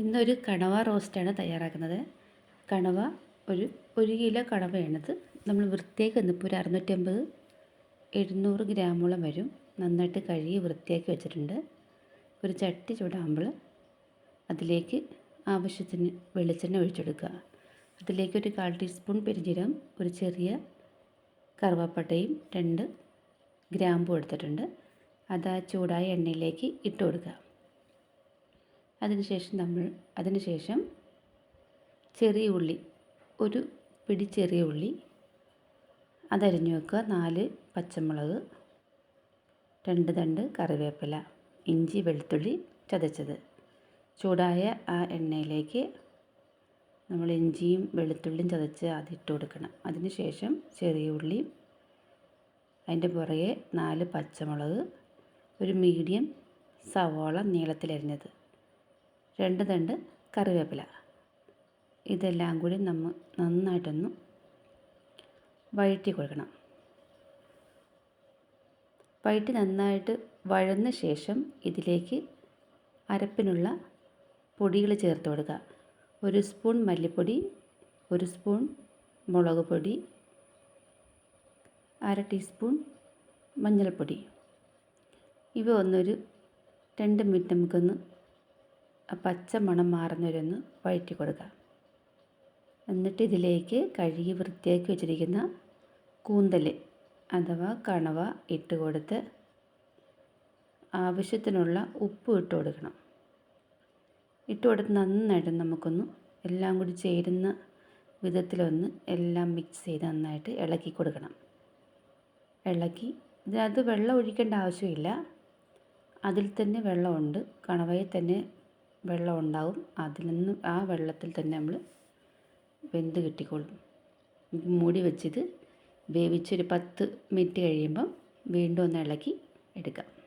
ഇന്നൊരു കണവ റോസ്റ്റാണ് തയ്യാറാക്കുന്നത്. കണവ ഒരു ഒരു കിലോ കണവയാണിത്. നമ്മൾ വൃത്തിയാക്കി വന്നപ്പോൾ ഒരു അറുന്നൂറ്റമ്പത് എഴുന്നൂറ് ഗ്രാമോളം വരും. നന്നായിട്ട് കഴുകി വൃത്തിയാക്കി വെച്ചിട്ടുണ്ട്. ഒരു ചട്ടി ചൂടാകുമ്പോൾ അതിലേക്ക് ആവശ്യത്തിന് വെളിച്ചെണ്ണ ഒഴിച്ചെടുക്കുക അതിലേക്ക് ഒരു കാൽ ടീസ്പൂൺ പെരുംജീരകം ഒരു ചെറിയ കറുവാപ്പട്ടയും രണ്ട് ഗ്രാമ്പും എടുത്തിട്ടുണ്ട്. അത് ആ ചൂടായ എണ്ണയിലേക്ക് ഇട്ട് കൊടുക്കുക. അതിനുശേഷം നമ്മൾ അതിനുശേഷം ചെറിയ ഉള്ളി ഒരു പിടി ചെറിയ ഉള്ളി അതരിഞ്ഞു വെക്കുക. നാല് പച്ചമുളക് രണ്ട് തണ്ട് കറിവേപ്പില ഇഞ്ചി വെളുത്തുള്ളി ചതച്ചത്. ചൂടായ ആ എണ്ണയിലേക്ക് നമ്മൾ ഇഞ്ചിയും വെളുത്തുള്ളിയും ചതച്ച് ഇട്ട് കൊടുക്കണം. അതിനുശേഷം ചെറിയ ഉള്ളി അതിന്റെ പുറകെ നാല് പച്ചമുളക് ഒരു മീഡിയം സവോള നീളത്തിലരിഞ്ഞത്. രണ്ട് തണ്ട് കറിവേപ്പില. ഇതെല്ലാം കൂടി നമ്മൾ നന്നായിട്ടൊന്ന് വഴറ്റി കൊടുക്കണം. വഴറ്റി നന്നായിട്ട് വഴന്ന ശേഷം ഇതിലേക്ക് അരപ്പിനുള്ള പൊടികൾ ചേർത്ത് കൊടുക്കുക. ഒരു സ്പൂൺ മല്ലിപ്പൊടി ഒരു സ്പൂൺ മുളക് പൊടി അര ടീസ്പൂൺ മഞ്ഞൾപ്പൊടി. ഇവ ഒന്നൊരു രണ്ട് മിനിറ്റ് നമുക്കൊന്ന് പച്ച മണം മാറുന്നവരൊന്ന് വഴറ്റി കൊടുക്കുക. എന്നിട്ട് ഇതിലേക്ക് കഴുകി വൃത്തിയാക്കി വെച്ചിരിക്കുന്ന കൂന്തൽ അഥവാ കണവ ഇട്ട് കൊടുത്ത് ആവശ്യത്തിനുള്ള ഉപ്പ് ഇട്ട് കൊടുക്കണം. ഇട്ട് കൊടുത്ത് നന്നായിട്ട് നമുക്കൊന്ന് എല്ലാം കൂടി ചേരുന്ന വിധത്തിലൊന്ന് എല്ലാം മിക്സ് ചെയ്ത് നന്നായിട്ട് ഇളക്കി കൊടുക്കണം. ഇളക്കി ഇതിനകത്ത് വെള്ളം ഒഴിക്കേണ്ട ആവശ്യമില്ല. അതിൽ തന്നെ വെള്ളമുണ്ട്. കണവയെ തന്നെ വെള്ളം ഉണ്ടാവും. അതിൽ നിന്ന് ആ വെള്ളത്തിൽ തന്നെ നമ്മൾ വെന്ത് കിട്ടിക്കോളും. മൂടി വെച്ചിത് വേവിച്ചൊരു പത്ത് മിനിറ്റ് കഴിയുമ്പം വീണ്ടും ഒന്ന് ഇളക്കി എടുക്കാം.